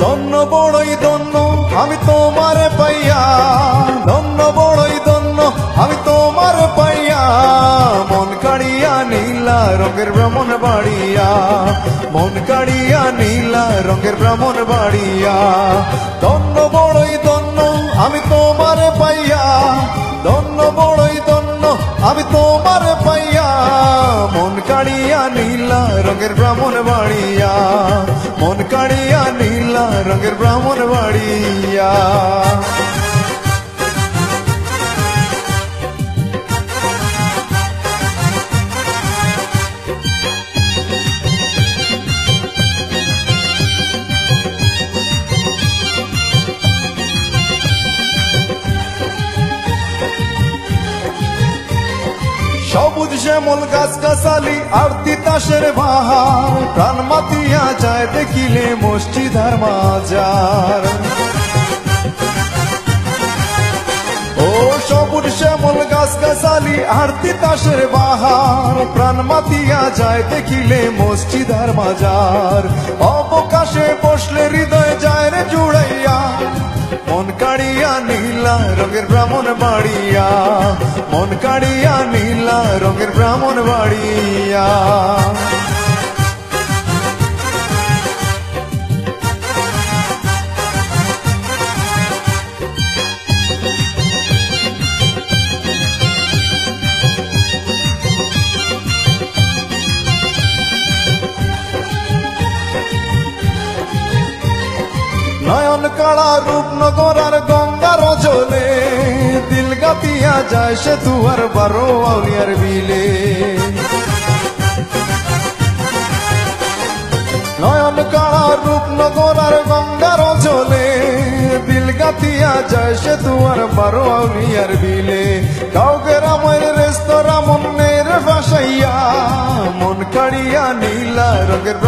ধন্য বড়ই ধন্য, আমি তোমারে পাইয়া। ধন্য বড়ই ধন্য, আমি তোমারে পাইয়া। মন কাড়িয়া নীলা রঙের ভ্রমণ বাড়িয়া। মন কাড়িয়া নীলা রঙের ভ্রমণ বাড়িয়া। ধন্য বড়ই ধন্য, আমি তোমারে পাইয়া। রঙের ব্রাহ্মণ বাড়িয়া মন কাড়িয়া নীলা রঙের ব্রাহ্মণ বাড়িয়া শ্যামল গাছ গাছালি আর তিতাসের বাহার প্রাণ মাতিয়া যায়, দেখিলে মসজিদার মাজার। ও শ্যামল গাছ গাছালি আর তিতাসের বাহার প্রাণ মাতিয়া যায়, দেখিলে মসজিদার মাজার। অবকাশে বসলে হৃদয় মন কাড়িয়া নীলা রঙের ব্রাহ্মণ বাড়িয়া। মন কাড়িয়া নীলা রঙের ব্রাহ্মণ বাড়িয়া। কাড়া রূপনগর আর গঙ্গার জলে দিল গাতিয়া যায় সে তুয়ার বারো আউলিয়ার বিলে নয়ন কাড়া রূপনগর আর গঙ্গার জলে দিল গাতিয়া যায় সে তুয়ার বারো আউলিয়ার বিলে কাউকে রামের রেস্তোরা মনের ভাসাইয়া মন কাড়িয়া নীলা রঙের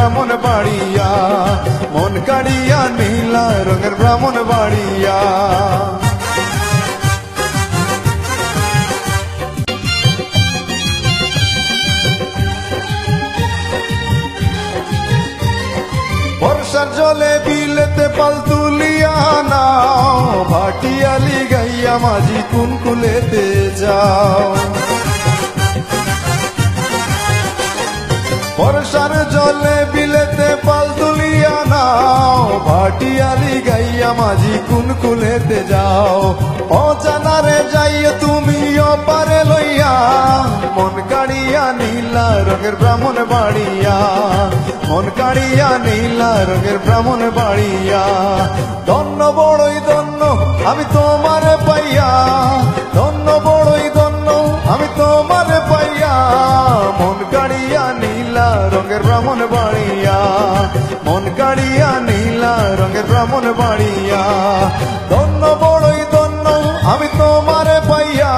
কাড়িয়া নীলা রঙের ব্রাহ্মণ বাড়িয়া। বর্ষার জলে বিলেতে পাল তুলিয়া নাও, ভাটিয়ালি গাইয়া মাঝি কুনকুলেতে যাও। বর্ষার জলে বিলেতে পাল তুলিয়া নাও, ভাটিয়ালি গাইয়া মাঝি কুন কুনকুলেতে যাও। অজানারে যাইয়ে তুমি অপারে লইয়া, মন কাড়িয়া নীলা রঙের ব্রাহ্মণ বাড়িয়া। মন কাড়িয়া নীলা রঙের ব্রাহ্মণ বাড়িয়া। ধন্য বড়ই ধন্য আমি তোমারে পাইয়া, ধন্য বড়ই ব্রাহ্মণ বাড়িয়া। ধন্য বড়ই ধন্য আমি তোমারে পাইয়া।